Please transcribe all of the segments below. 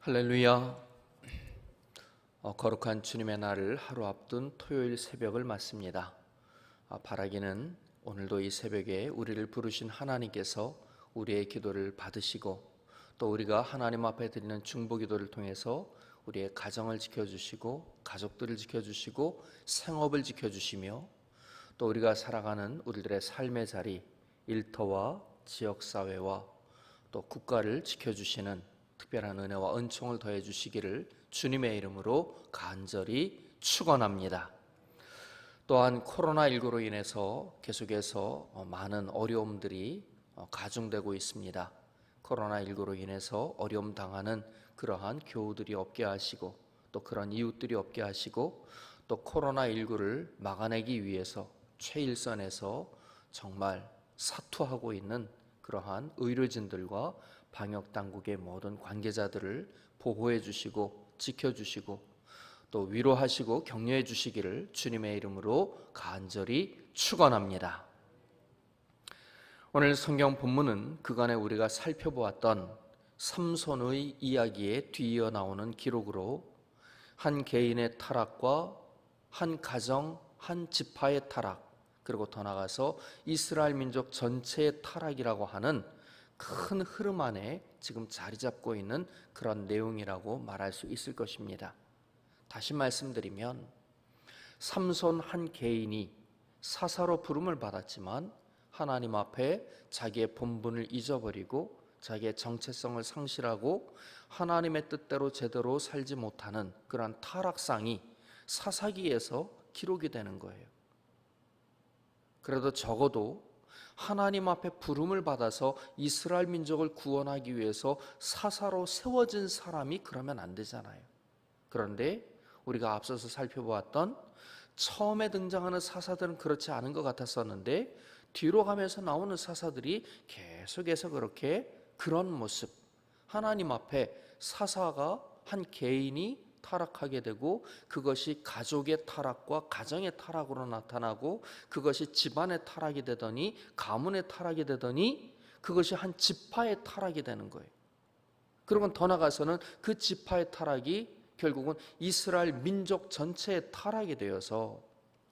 할렐루야. 어, 거룩한 주님의 날을 하루 앞둔 토요일 새벽을 맞습니다. 아, 바라기는 오늘도 이 새벽에 우리를 부르신 하나님께서 우리의 기도를 받으시고 또 우리가 하나님 앞에 드리는 중보 기도를 통해서 우리의 가정을 지켜주시고 가족들을 지켜주시고 생업을 지켜주시며 또 우리가 살아가는 우리들의 삶의 자리, 일터와 지역 사회와 또 국가를 지켜주시는 특별한 은혜와 은총을 더해 주시기를 주님의 이름으로 간절히 축원합니다. 또한 코로나19로 인해서 계속해서 어, 많은 어려움들이 어, 가중되고 있습니다. 코로나19로 인해서 어려움 당하는 그러한 교우들이 없게 하시고 또 그런 이웃들이 없게 하시고 또 코로나19를 막아내기 위해서 최일선에서 정말 사투하고 있는 그러한 의료진들과 방역 당국의 모든 관계자들을 보호해 주시고 지켜 주시고 또 위로하시고 격려해 주시기를 주님의 이름으로 간절히 축원합니다. 오늘 성경 본문은 그간에 우리가 살펴보았던 삼손의 이야기에 뒤이어 나오는 기록으로 한 개인의 타락과 한 가정, 한 지파의 타락, 그리고 더 나아가서 이스라엘 민족 전체의 타락이라고 하는 큰 흐름 안에 지금 자리 잡고 있는 그런 내용이라고 말할 수 있을 것입니다. 다시 말씀드리면 삼손 한 개인이 사사로 부름을 받았지만 하나님 앞에 자기의 본분을 잊어버리고 자기의 정체성을 상실하고 하나님의 뜻대로 제대로 살지 못하는 그러한 타락상이 사사기에서 기록이 되는 거예요. 그래도 적어도 하나님 앞에 부름을 받아서 이스라엘 민족을 구원하기 위해서 사사로 세워진 사람이 그러면 안 되잖아요. 그런데 우리가 앞서서 살펴보았던 처음에 등장하는 사사들은 그렇지 않은 것 같았었는데 뒤로 가면서 나오는 사사들이 계속해서 그렇게 그런 모습 하나님 앞에 사사가 한 개인이 타락하게 되고 그것이 가족의 타락과 가정의 타락으로 나타나고 그것이 집안의 타락이 되더니 가문의 타락이 되더니 그것이 한 지파의 타락이 되는 거예요. 그리고 더 나가서는 그 지파의 타락이 결국은 이스라엘 민족 전체의 타락이 되어서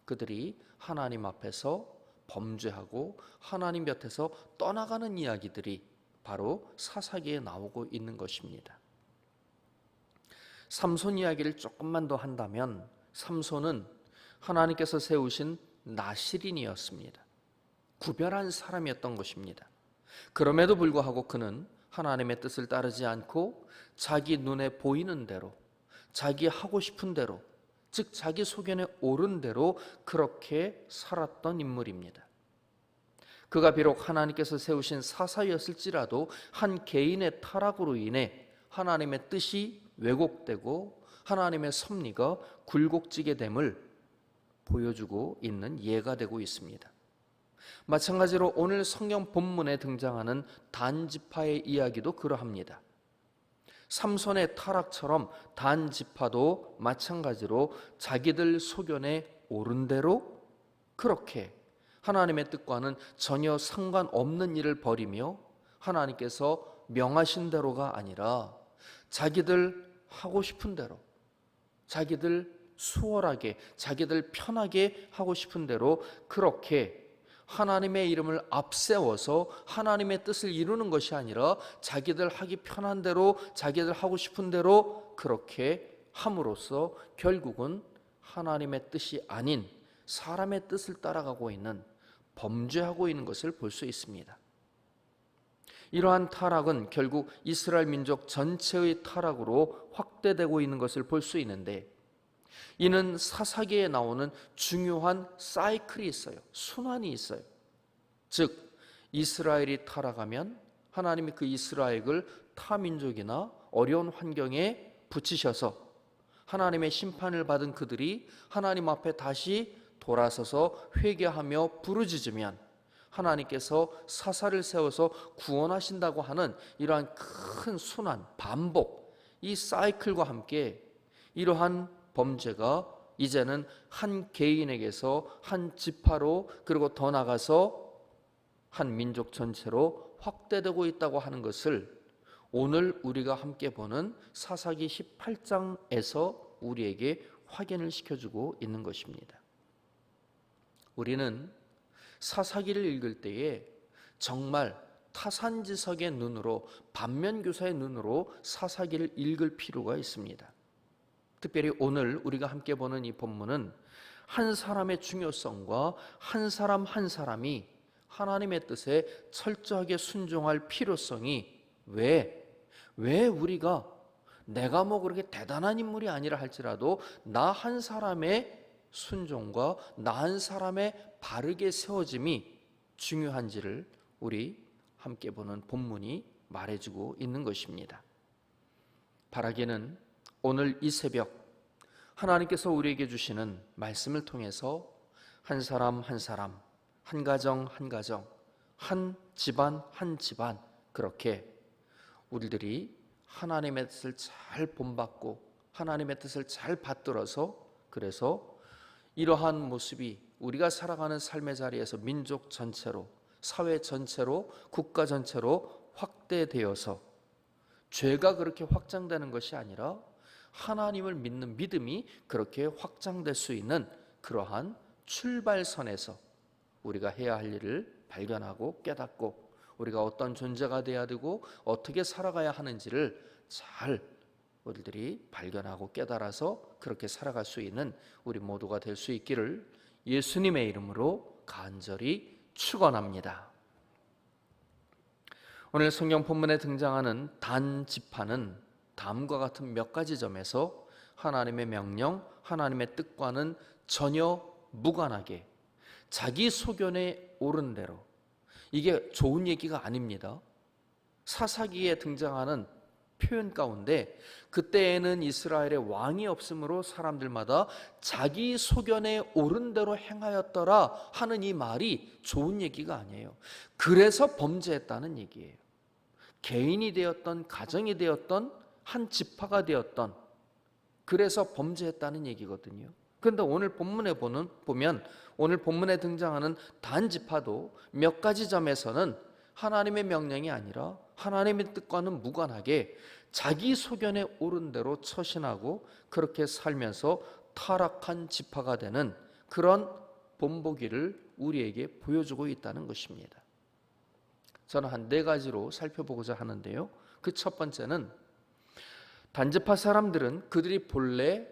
그들이 하나님 앞에서 범죄하고 하나님 곁에서 떠나가는 이야기들이 바로 사사기에 나오고 있는 것입니다. 삼손 이야기를 조금만 더 한다면 삼손은 하나님께서 세우신 나시린이었습니다. 구별한 사람이었던 것입니다. 그럼에도 불구하고 그는 하나님의 뜻을 따르지 않고 자기 눈에 보이는 대로 자기 하고 싶은 대로 즉 자기 소견에 옳은 대로 그렇게 살았던 인물입니다. 그가 비록 하나님께서 세우신 사사였을지라도 한 개인의 타락으로 인해 하나님의 뜻이 왜곡되고 하나님의 섭리가 굴곡지게 됨을 보여주고 있는 예가 되고 있습니다. 마찬가지로 오늘 성경 본문에 등장하는 단지파의 이야기도 그러합니다. 삼손의 타락처럼 단지파도 마찬가지로 자기들 소견에 옳은 대로 그렇게 하나님의 뜻과는 전혀 상관없는 일을 벌이며 하나님께서 명하신 대로가 아니라 자기들 하고 싶은 대로 자기들 수월하게 자기들 편하게 하고 싶은 대로 그렇게 하나님의 이름을 앞세워서 하나님의 뜻을 이루는 것이 아니라 자기들 하기 편한 대로 자기들 하고 싶은 대로 그렇게 함으로써 결국은 하나님의 뜻이 아닌 사람의 뜻을 따라가고 있는 범죄하고 있는 것을 볼 수 있습니다. 이러한 타락은 결국 이스라엘 민족 전체의 타락으로 확대되고 있는 것을 볼 수 있는데 이는 사사기에 나오는 중요한 사이클이 있어요. 순환이 있어요. 즉 이스라엘이 타락하면 하나님이 그 이스라엘을 타민족이나 어려운 환경에 붙이셔서 하나님의 심판을 받은 그들이 하나님 앞에 다시 돌아서서 회개하며 부르짖으면 하나님께서 사사를 세워서 구원하신다고 하는 이러한 큰 순환, 반복, 이 사이클과 함께 이러한 범죄가 이제는 한 개인에게서 한 지파로 그리고 더 나가서 한 민족 전체로 확대되고 있다고 하는 것을 오늘 우리가 함께 보는 사사기 18장에서 우리에게 확인을 시켜주고 있는 것입니다. 우리는 사사기를 읽을 때에 정말 타산지석의 눈으로 반면교사의 눈으로 사사기를 읽을 필요가 있습니다. 특별히 오늘 우리가 함께 보는 이 본문은 한 사람의 중요성과 한 사람 한 사람이 하나님의 뜻에 철저하게 순종할 필요성이 왜, 왜 우리가 내가 뭐 그렇게 대단한 인물이 아니라 할지라도 나 한 사람의 순종과 나 한 사람의 바르게 세워짐이 중요한지를 우리 함께 보는 본문이 말해주고 있는 것입니다. 바라기는 오늘 이 새벽 하나님께서 우리에게 주시는 말씀을 통해서 한 사람 한 사람, 한 가정 한 가정, 한 집안 한 집안 그렇게 우리들이 하나님의 뜻을 잘 본받고 하나님의 뜻을 잘 받들어서 그래서 이러한 모습이 우리가 살아가는 삶의 자리에서 민족 전체로 사회 전체로 국가 전체로 확대되어서 죄가 그렇게 확장되는 것이 아니라 하나님을 믿는 믿음이 그렇게 확장될 수 있는 그러한 출발선에서 우리가 해야 할 일을 발견하고 깨닫고 우리가 어떤 존재가 되어야 되고 어떻게 살아가야 하는지를 잘 우리들이 발견하고 깨달아서 그렇게 살아갈 수 있는 우리 모두가 될 수 있기를 예수님의 이름으로 간절히 축원합니다. 오늘 성경 본문에 등장하는 단 지파는 다음과 같은 몇 가지 점에서 하나님의 명령, 하나님의 뜻과는 전혀 무관하게 자기 소견에 옳은 대로 이게 좋은 얘기가 아닙니다. 사사기에 등장하는 표현 가운데 그때에는 이스라엘의 왕이 없으므로 사람들마다 자기 소견에 옳은 대로 행하였더라 하는 이 말이 좋은 얘기가 아니에요. 그래서 범죄했다는 얘기예요. 개인이 되었던 가정이 되었던 한 지파가 되었던 그래서 범죄했다는 얘기거든요. 그런데 오늘 본문에 보는 보면 오늘 본문에 등장하는 단 지파도 몇 가지 점에서는 하나님의 명령이 아니라 하나님의 뜻과는 무관하게 자기 소견에 옳은 대로 처신하고 그렇게 살면서 타락한 지파가 되는 그런 본보기를 우리에게 보여주고 있다는 것입니다. 저는 한 네 가지로 살펴보고자 하는데요. 그 첫 번째는 단지파 사람들은 그들이 본래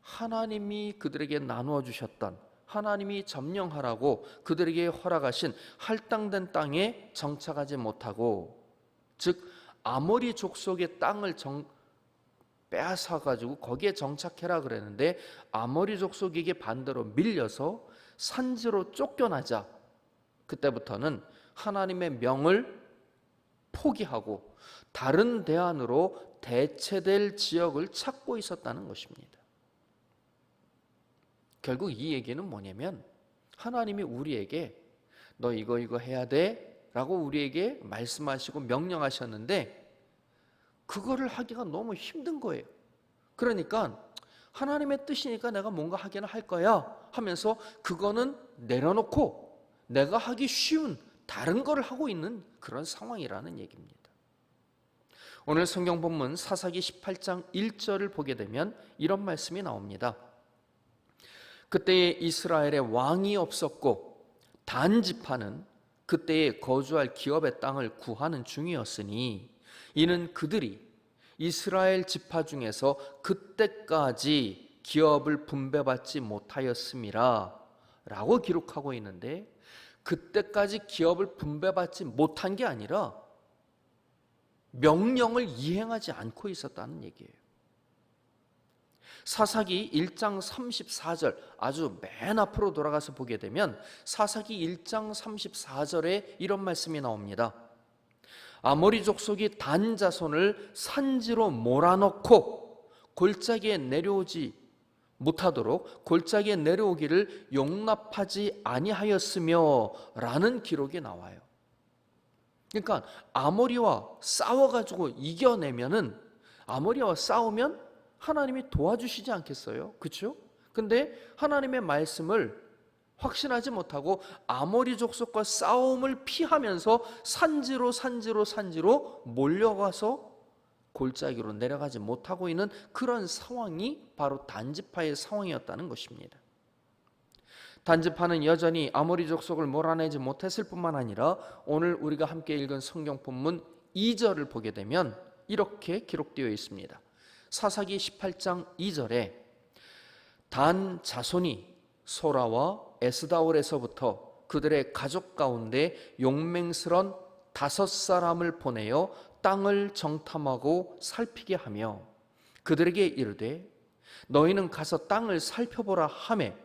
하나님이 그들에게 나누어 주셨던 하나님이 점령하라고 그들에게 허락하신 할당된 땅에 정착하지 못하고 즉 아모리 족속의 땅을 정, 빼앗아 가지고 거기에 정착해라 그랬는데 아모리 족속에게 반대로 밀려서 산지로 쫓겨나자 그때부터는 하나님의 명을 포기하고 다른 대안으로 대체될 지역을 찾고 있었다는 것입니다. 결국 이 얘기는 뭐냐면 하나님이 우리에게 너 이거 이거 해야 돼 라고 우리에게 말씀하시고 명령하셨는데 그거를 하기가 너무 힘든 거예요. 그러니까 하나님의 뜻이니까 내가 뭔가 하기는 할 거야 하면서 그거는 내려놓고 내가 하기 쉬운 다른 거를 하고 있는 그런 상황이라는 얘기입니다. 오늘 성경 본문 사사기 18장 1절을 보게 되면 이런 말씀이 나옵니다. 그때에 이스라엘에 왕이 없었고 단 지파는 그때에 거주할 기업의 땅을 구하는 중이었으니 이는 그들이 이스라엘 지파 중에서 그때까지 기업을 분배받지 못하였음이라 라고 기록하고 있는데 그때까지 기업을 분배받지 못한 게 아니라 명령을 이행하지 않고 있었다는 얘기예요. 사사기 1장 34절 아주 맨 앞으로 돌아가서 보게 되면 사사기 1장 34절에 이런 말씀이 나옵니다. 아모리 족속이 단 자손을 산지로 몰아넣고 골짜기에 내려오지 못하도록 골짜기에 내려오기를 용납하지 아니하였으며 라는 기록이 나와요. 그러니까 아모리와 싸워 가지고 이겨내면은 아모리와 싸우면 하나님이 도와주시지 않겠어요? 그렇죠? 근데 하나님의 말씀을 확신하지 못하고 아모리 족속과 싸움을 피하면서 산지로 산지로 산지로 몰려가서 골짜기로 내려가지 못하고 있는 그런 상황이 바로 단지파의 상황이었다는 것입니다. 단지파는 여전히 아모리 족속을 몰아내지 못했을 뿐만 아니라 오늘 우리가 함께 읽은 성경 본문 2절을 보게 되면 이렇게 기록되어 있습니다. 사사기 18장 2절에 단 자손이 소라와 에스다올에서부터 그들의 가족 가운데 용맹스런 다섯 사람을 보내어 땅을 정탐하고 살피게 하며 그들에게 이르되 너희는 가서 땅을 살펴보라 하매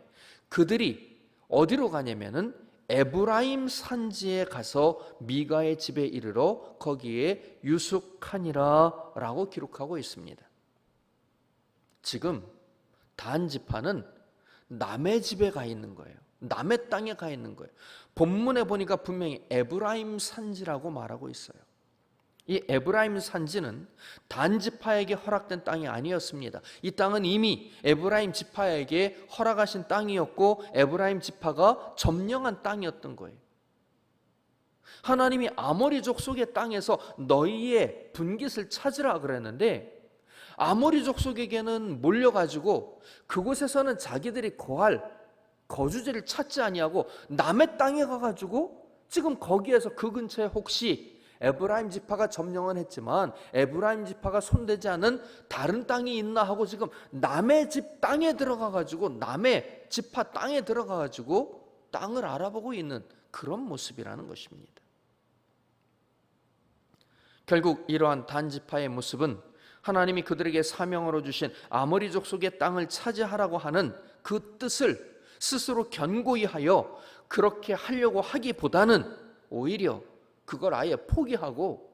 그들이 어디로 가냐면은 에브라임 산지에 가서 미가의 집에 이르러 거기에 유숙하니라라고 기록하고 있습니다. 지금 단 지파는 남의 집에 가 있는 거예요. 남의 땅에 가 있는 거예요. 본문에 보니까 분명히 에브라임 산지라고 말하고 있어요. 이 에브라임 산지는 단 지파에게 허락된 땅이 아니었습니다. 이 땅은 이미 에브라임 지파에게 허락하신 땅이었고 에브라임 지파가 점령한 땅이었던 거예요. 하나님이 아모리 족 속의 땅에서 너희의 분깃을 찾으라 그랬는데 아모리 족속에게는 몰려가지고 그곳에서는 자기들이 거할 거주지를 찾지 아니하고 남의 땅에 가가지고 지금 거기에서 그 근처에 혹시 에브라임 지파가 점령은 했지만 에브라임 지파가 손대지 않은 다른 땅이 있나 하고 지금 남의 집 땅에 들어가 가지고 남의 지파 땅에 들어가 가지고 땅을 알아보고 있는 그런 모습이라는 것입니다. 결국 이러한 단지파의 모습은 하나님이 그들에게 사명으로 주신 아모리 족속의 땅을 차지하라고 하는 그 뜻을 스스로 견고히 하여 그렇게 하려고 하기보다는 오히려 그걸 아예 포기하고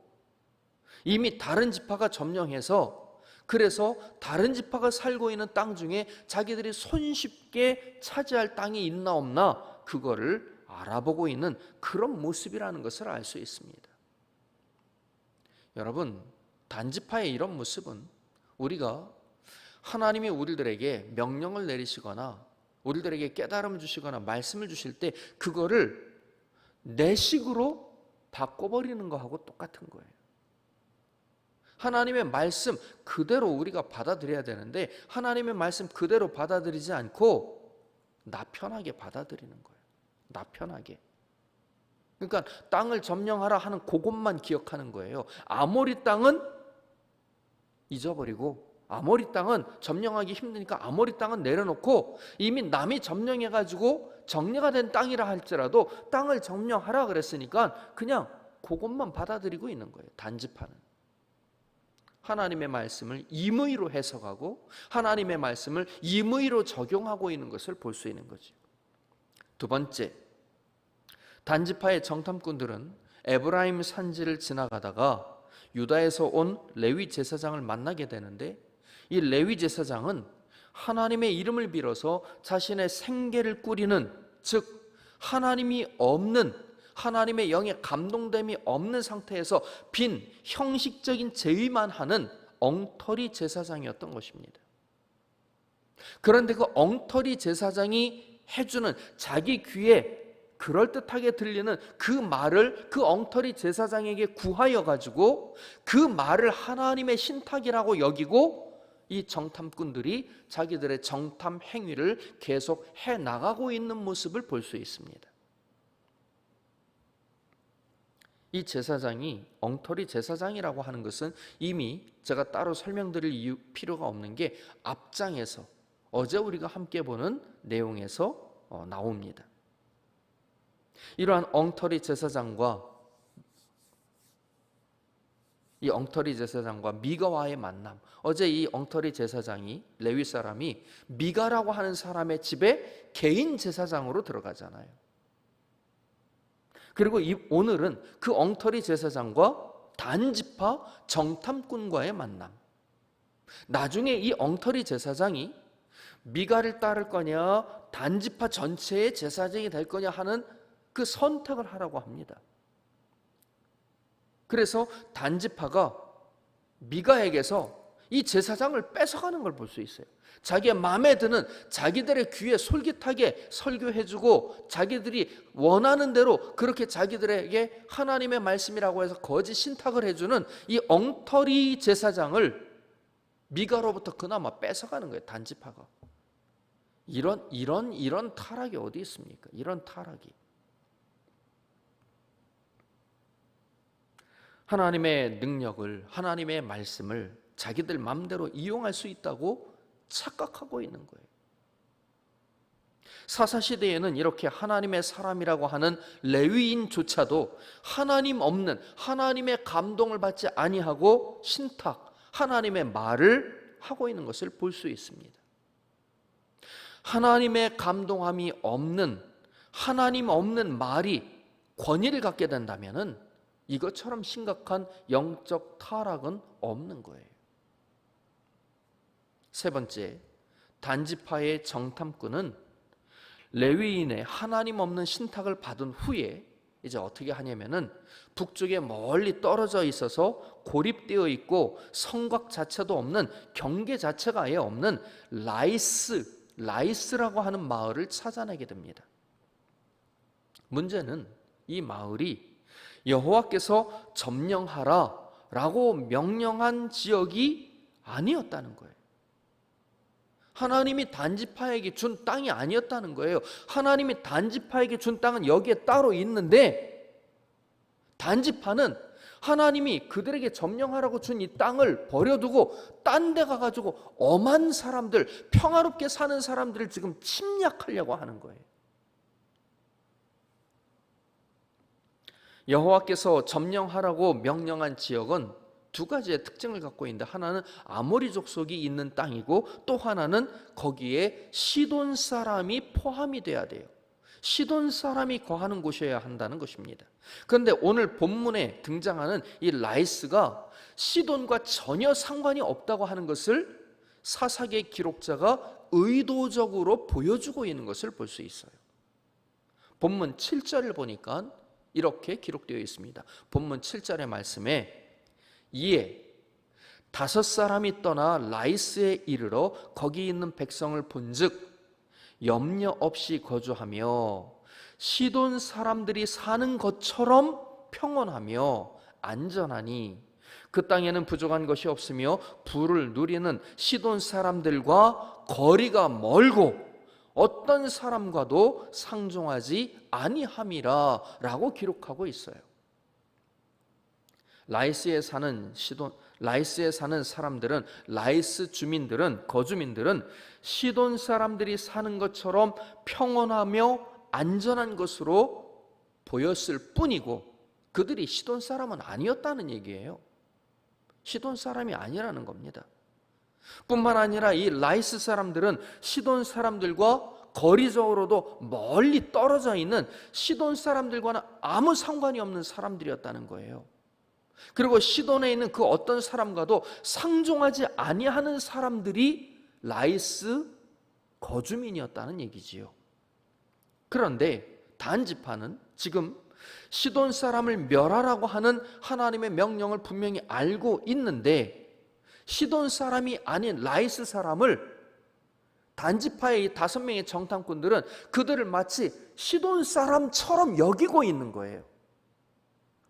이미 다른 지파가 점령해서 그래서 다른 지파가 살고 있는 땅 중에 자기들이 손쉽게 차지할 땅이 있나 없나 그거를 알아보고 있는 그런 모습이라는 것을 알 수 있습니다. 여러분, 단지파의 이런 모습은 우리가 하나님이 우리들에게 명령을 내리시거나 우리들에게 깨달음을 주시거나 말씀을 주실 때 그거를 내 식으로 바꿔버리는 거하고 똑같은 거예요. 하나님의 말씀 그대로 우리가 받아들여야 되는데 하나님의 말씀 그대로 받아들이지 않고 나 편하게 받아들이는 거예요. 나 편하게. 그러니까 땅을 점령하라 하는 그것만 기억하는 거예요. 아모리 땅은 잊어버리고 아모리 땅은 점령하기 힘드니까 아모리 땅은 내려놓고 이미 남이 점령해 가지고 정리가 된 땅이라 할지라도 땅을 점령하라 그랬으니까 그냥 그것만 받아들이고 있는 거예요. 단지파는. 하나님의 말씀을 임의로 해석하고 하나님의 말씀을 임의로 적용하고 있는 것을 볼 수 있는 거죠. 두 번째, 단지파의 정탐꾼들은 에브라임 산지를 지나가다가 유다에서 온 레위 제사장을 만나게 되는데 이 레위 제사장은 하나님의 이름을 빌어서 자신의 생계를 꾸리는 즉 하나님이 없는 하나님의 영의 감동됨이 없는 상태에서 빈 형식적인 제의만 하는 엉터리 제사장이었던 것입니다. 그런데 그 엉터리 제사장이 해주는 자기 귀에 그럴듯하게 들리는 그 말을 그 엉터리 제사장에게 구하여 가지고 그 말을 하나님의 신탁이라고 여기고 이 정탐꾼들이 자기들의 정탐 행위를 계속 해 나가고 있는 모습을 볼 수 있습니다. 이 제사장이 엉터리 제사장이라고 하는 것은 이미 제가 따로 설명드릴 이유 필요가 없는 게 앞장에서 어제 우리가 함께 보는 내용에서 어, 나옵니다. 이러한 엉터리 제사장과 이 엉터리 제사장과 미가와의 만남. 어제 이 엉터리 제사장이 레위 사람이 미가라고 하는 사람의 집에 개인 제사장으로 들어가잖아요. 그리고 이, 오늘은 그 엉터리 제사장과 단지파 정탐꾼과의 만남. 나중에 이 엉터리 제사장이 미가를 따를 거냐, 단지파 전체의 제사장이 될 거냐 하는 그 선택을 하라고 합니다. 그래서 단지파가 미가에게서 이 제사장을 뺏어가는 걸 볼 수 있어요. 자기의 마음에 드는 자기들의 귀에 솔깃하게 설교해주고 자기들이 원하는 대로 그렇게 자기들에게 하나님의 말씀이라고 해서 거짓 신탁을 해주는 이 엉터리 제사장을 미가로부터 그나마 뺏어가는 거예요. 단지파가. 이런 이런 이런 타락이 어디 있습니까? 이런 타락이. 하나님의 능력을 하나님의 말씀을 자기들 마음대로 이용할 수 있다고 착각하고 있는 거예요. 사사 시대에는 이렇게 하나님의 사람이라고 하는 레위인조차도 하나님 없는 하나님의 감동을 받지 아니하고 신탁 하나님의 말을 하고 있는 것을 볼 수 있습니다. 하나님의 감동함이 없는 하나님 없는 말이 권위를 갖게 된다면은 이것처럼 심각한 영적 타락은 없는 거예요. 세 번째, 단지파의 정탐꾼은 레위인의 하나님 없는 신탁을 받은 후에 이제 어떻게 하냐면은 북쪽에 멀리 떨어져 있어서 고립되어 있고 성곽 자체도 없는 경계 자체가 아예 없는 라이스 라이스라고 하는 마을을 찾아내게 됩니다. 문제는 이 마을이 여호와께서 점령하라라고 명령한 지역이 아니었다는 거예요. 하나님이 단지파에게 준 땅이 아니었다는 거예요. 하나님이 단지파에게 준 땅은 여기에 따로 있는데 단지파는 하나님이 그들에게 점령하라고 준 이 땅을 버려두고 딴 데 가가지고 엄한 사람들, 평화롭게 사는 사람들을 지금 침략하려고 하는 거예요. 여호와께서 점령하라고 명령한 지역은 두 가지의 특징을 갖고 있는데 하나는 아모리 족속이 있는 땅이고 또 하나는 거기에 시돈 사람이 포함이 돼야 돼요. 시돈 사람이 거하는 곳이어야 한다는 것입니다. 그런데 오늘 본문에 등장하는 이 라이스가 시돈과 전혀 상관이 없다고 하는 것을 사사계 기록자가 의도적으로 보여주고 있는 것을 볼 수 있어요. 본문 7절을 보니까 이렇게 기록되어 있습니다. 본문 7절의 말씀에 이에 다섯 사람이 떠나 라이스에 이르러 거기 있는 백성을 본즉 염려 없이 거주하며 시돈 사람들이 사는 것처럼 평온하며 안전하니 그 땅에는 부족한 것이 없으며 부를 누리는 시돈 사람들과 거리가 멀고 어떤 사람과도 상종하지 아니함이라라고 기록하고 있어요. 라이스에 사는 시돈 라이스에 사는 사람들은 라이스 주민들은 거주민들은 시돈 사람들이 사는 것처럼 평온하며 안전한 것으로 보였을 뿐이고 그들이 시돈 사람은 아니었다는 얘기예요. 시돈 사람이 아니라는 겁니다. 뿐만 아니라 이 라이스 사람들은 시돈 사람들과 거리적으로도 멀리 떨어져 있는 시돈 사람들과는 아무 상관이 없는 사람들이었다는 거예요. 그리고 시돈에 있는 그 어떤 사람과도 상종하지 아니하는 사람들이 라이스 거주민이었다는 얘기지요. 그런데 단지파는 지금 시돈 사람을 멸하라고 하는 하나님의 명령을 분명히 알고 있는데 시돈 사람이 아닌 라이스 사람을 단지파의 다섯 명의 정탐꾼들은 그들을 마치 시돈 사람처럼 여기고 있는 거예요.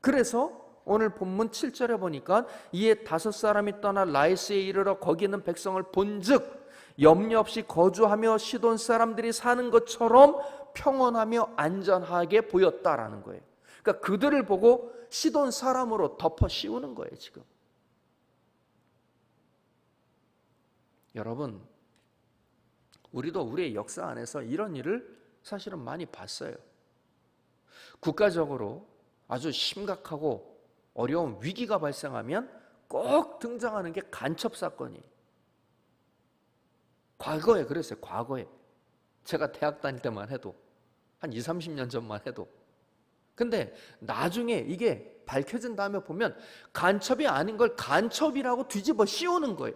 그래서 오늘 본문 7절에 보니까 이에 다섯 사람이 떠나 라이스에 이르러 거기 있는 백성을 본즉 염려 없이 거주하며 시돈 사람들이 사는 것처럼 평온하며 안전하게 보였다라는 거예요. 그러니까 그들을 보고 시돈 사람으로 덮어 씌우는 거예요, 지금. 여러분, 우리도 우리의 역사 안에서 이런 일을 사실은 많이 봤어요. 국가적으로 아주 심각하고 어려운 위기가 발생하면 꼭 등장하는 게 간첩 사건이. 과거에 그랬어요. 과거에. 제가 대학 다닐 때만 해도 한 2, 30년 전만 해도. 근데 나중에 이게 밝혀진 다음에 보면 간첩이 아닌 걸 간첩이라고 뒤집어 씌우는 거예요.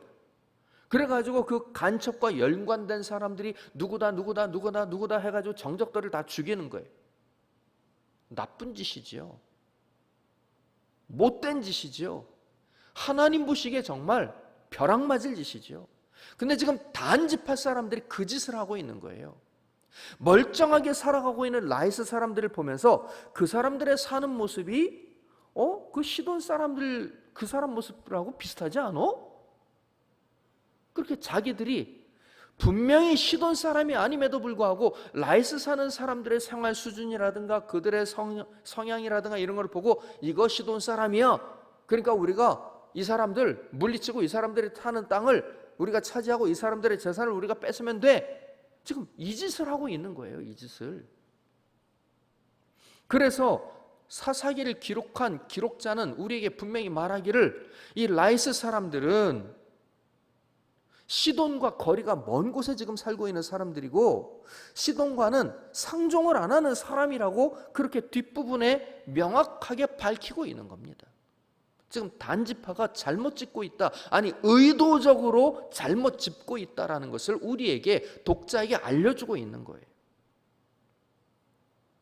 그래가지고 그 간첩과 연관된 사람들이 누구다 누구다 누구다 누구다 해가지고 정적들을 다 죽이는 거예요. 나쁜 짓이지요. 못된 짓이지요. 하나님 보시기에 정말 벼락 맞을 짓이죠. 근데 지금 단지파 사람들이 그 짓을 하고 있는 거예요. 멀쩡하게 살아가고 있는 라이스 사람들을 보면서 그 사람들의 사는 모습이 어? 그 시돈 사람들 그 사람 모습하고 비슷하지 않아? 그렇게 자기들이 분명히 시돈 사람이 아님에도 불구하고 라이스 사는 사람들의 생활 수준이라든가 그들의 성, 성향이라든가 이런 걸 보고 이거 시돈 사람이야. 그러니까 우리가 이 사람들 물리치고 이 사람들이 타는 땅을 우리가 차지하고 이 사람들의 재산을 우리가 뺏으면 돼. 지금 이 짓을 하고 있는 거예요. 이 짓을. 그래서 사사기를 기록한 기록자는 우리에게 분명히 말하기를 이 라이스 사람들은 시돈과 거리가 먼 곳에 지금 살고 있는 사람들이고 시돈과는 상종을 안 하는 사람이라고 그렇게 뒷부분에 명확하게 밝히고 있는 겁니다. 지금 단지파가 잘못 짓고 있다. 아니 의도적으로 잘못 짚고 있다라는 것을 우리에게 독자에게 알려주고 있는 거예요.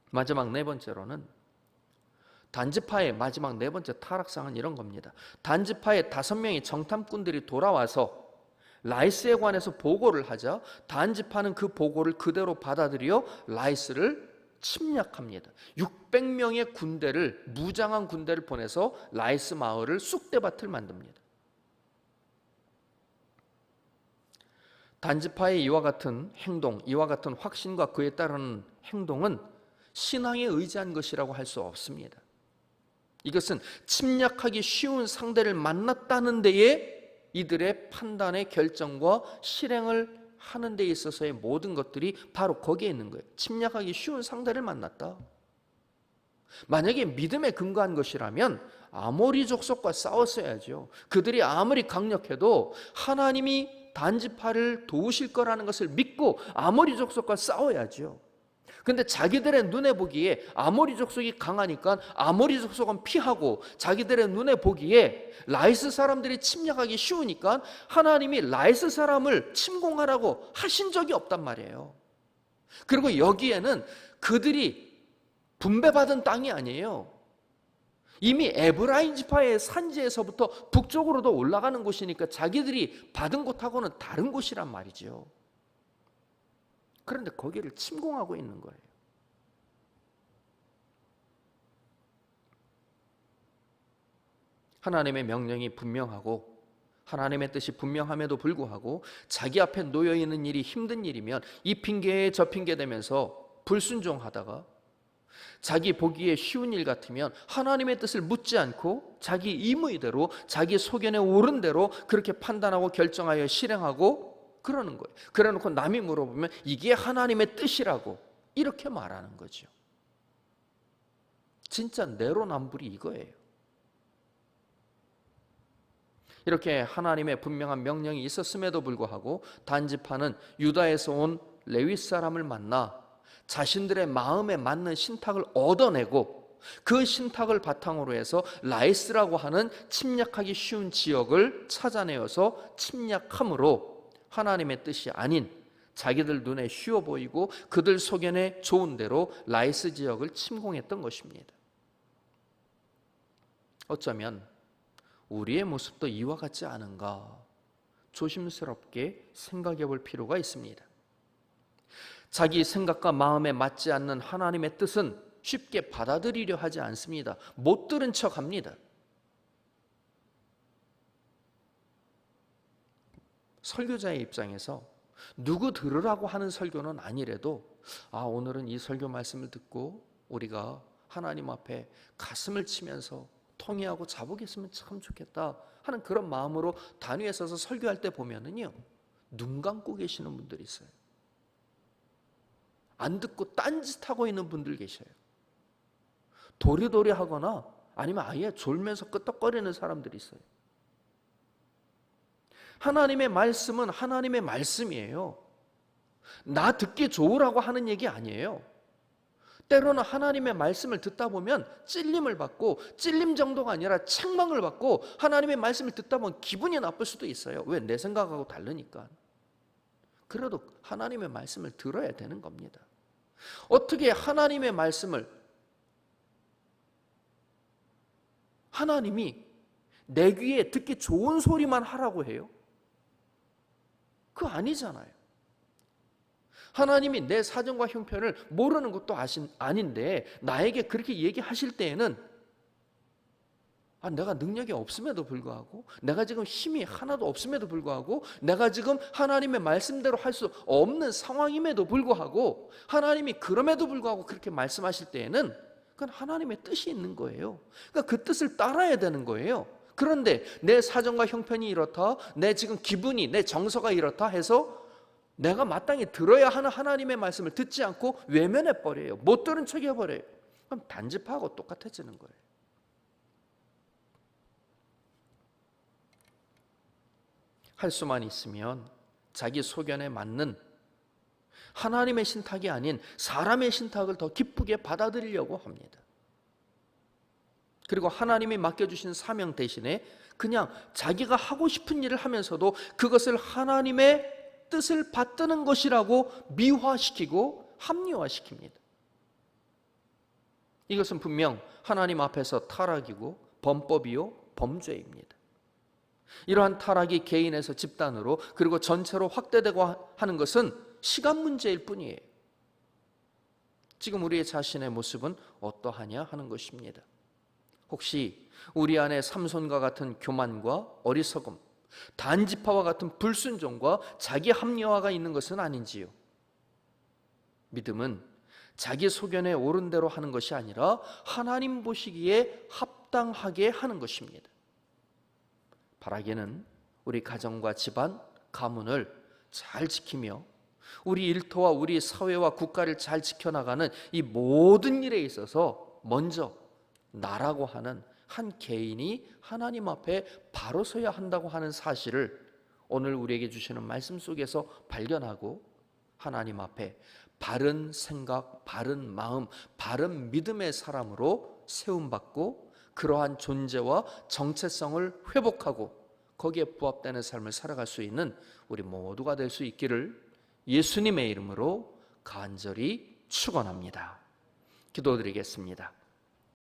마지막 네 번째로는 단지파의 마지막 네 번째 타락상은 이런 겁니다. 단지파의 다섯 명의 정탐꾼들이 돌아와서 라이스에 관해서 보고를 하자 단지파는 그 보고를 그대로 받아들여 라이스를 침략합니다. 600명의 군대를 무장한 군대를 보내서 라이스 마을을 쑥대밭을 만듭니다. 단지파의 이와 같은 행동, 이와 같은 확신과 그에 따르는 행동은 신앙에 의지한 것이라고 할 수 없습니다. 이것은 침략하기 쉬운 상대를 만났다는 데에 이들의 판단의 결정과 실행을 하는 데 있어서의 모든 것들이 바로 거기에 있는 거예요. 침략하기 쉬운 상대를 만났다. 만약에 믿음에 근거한 것이라면 아모리 족속과 싸웠어야죠. 그들이 아무리 강력해도 하나님이 단지파를 도우실 거라는 것을 믿고 아모리 족속과 싸워야죠. 근데 자기들의 눈에 보기에 아모리 족속이 강하니까 아모리 족속은 피하고 자기들의 눈에 보기에 라이스 사람들이 침략하기 쉬우니까 하나님이 라이스 사람을 침공하라고 하신 적이 없단 말이에요. 그리고 여기에는 그들이 분배받은 땅이 아니에요. 이미 에브라인 지파의 산지에서부터 북쪽으로도 올라가는 곳이니까 자기들이 받은 곳하고는 다른 곳이란 말이죠. 그런데 거기를 침공하고 있는 거예요. 하나님의 명령이 분명하고 하나님의 뜻이 분명함에도 불구하고 자기 앞에 놓여 있는 일이 힘든 일이면 이 핑계에 저 핑계 되면서 불순종하다가 자기 보기에 쉬운 일 같으면 하나님의 뜻을 묻지 않고 자기 임의대로 자기 소견에 옳은 대로 그렇게 판단하고 결정하여 실행하고 그러는 거예요. 그래 놓고 남이 물어보면 이게 하나님의 뜻이라고 이렇게 말하는 거죠. 진짜 내로남불이 이거예요. 이렇게 하나님의 분명한 명령이 있었음에도 불구하고 단지파는 유다에서 온 레위 사람을 만나 자신들의 마음에 맞는 신탁을 얻어내고 그 신탁을 바탕으로 해서 라이스라고 하는 침략하기 쉬운 지역을 찾아내어서 침략함으로 하나님의 뜻이 아닌 자기들 눈에 쉬워 보이고 그들 소견에 좋은 대로 라이스 지역을 침공했던 것입니다. 어쩌면 우리의 모습도 이와 같지 않은가 조심스럽게 생각해 볼 필요가 있습니다. 자기 생각과 마음에 맞지 않는 하나님의 뜻은 쉽게 받아들이려 하지 않습니다. 못 들은 척 합니다. 설교자의 입장에서 누구 들으라고 하는 설교는 아니래도 아 오늘은 이 설교 말씀을 듣고 우리가 하나님 앞에 가슴을 치면서 통회하고 자복했으면 참 좋겠다 하는 그런 마음으로 단위에 서서 설교할 때 보면은요 눈 감고 계시는 분들이 있어요. 안 듣고 딴짓하고 있는 분들 계셔요. 도리도리 하거나 아니면 아예 졸면서 끄떡거리는 사람들이 있어요. 하나님의 말씀은 하나님의 말씀이에요. 나 듣기 좋으라고 하는 얘기 아니에요. 때로는 하나님의 말씀을 듣다 보면 찔림을 받고 찔림 정도가 아니라 책망을 받고 하나님의 말씀을 듣다 보면 기분이 나쁠 수도 있어요. 왜? 내 생각하고 다르니까. 그래도 하나님의 말씀을 들어야 되는 겁니다. 어떻게 하나님의 말씀을 하나님이 내 귀에 듣기 좋은 소리만 하라고 해요? 그거 아니잖아요. 하나님이 내 사정과 형편을 모르는 것도 아신, 아닌데 나에게 그렇게 얘기하실 때에는 아, 내가 능력이 없음에도 불구하고 내가 지금 힘이 하나도 없음에도 불구하고 내가 지금 하나님의 말씀대로 할 수 없는 상황임에도 불구하고 하나님이 그럼에도 불구하고 그렇게 말씀하실 때에는 그건 하나님의 뜻이 있는 거예요. 그러니까 그 뜻을 따라야 되는 거예요. 그런데 내 사정과 형편이 이렇다, 내 지금 기분이, 내 정서가 이렇다 해서 내가 마땅히 들어야 하는 하나님의 말씀을 듣지 않고 외면해 버려요. 못 들은 척 해 버려요. 그럼 단집하고 똑같아지는 거예요. 할 수만 있으면 자기 소견에 맞는 하나님의 신탁이 아닌 사람의 신탁을 더 기쁘게 받아들이려고 합니다. 그리고 하나님이 맡겨주신 사명 대신에 그냥 자기가 하고 싶은 일을 하면서도 그것을 하나님의 뜻을 받드는 것이라고 미화시키고 합리화시킵니다. 이것은 분명 하나님 앞에서 타락이고 범법이요 범죄입니다. 이러한 타락이 개인에서 집단으로 그리고 전체로 확대되고 하는 것은 시간 문제일 뿐이에요. 지금 우리의 자신의 모습은 어떠하냐 하는 것입니다. 혹시 우리 안에 삼손과 같은 교만과 어리석음, 단지파와 같은 불순종과 자기 합리화가 있는 것은 아닌지요? 믿음은 자기 소견에 옳은 대로 하는 것이 아니라 하나님 보시기에 합당하게 하는 것입니다. 바라기는 우리 가정과 집안, 가문을 잘 지키며 우리 일터와 우리 사회와 국가를 잘 지켜나가는 이 모든 일에 있어서 먼저 나라고 하는 한 개인이 하나님 앞에 바로 서야 한다고 하는 사실을 오늘 우리에게 주시는 말씀 속에서 발견하고 하나님 앞에 바른 생각, 바른 마음, 바른 믿음의 사람으로 세움받고 그러한 존재와 정체성을 회복하고 거기에 부합되는 삶을 살아갈 수 있는 우리 모두가 될 수 있기를 예수님의 이름으로 간절히 축원합니다. 기도드리겠습니다.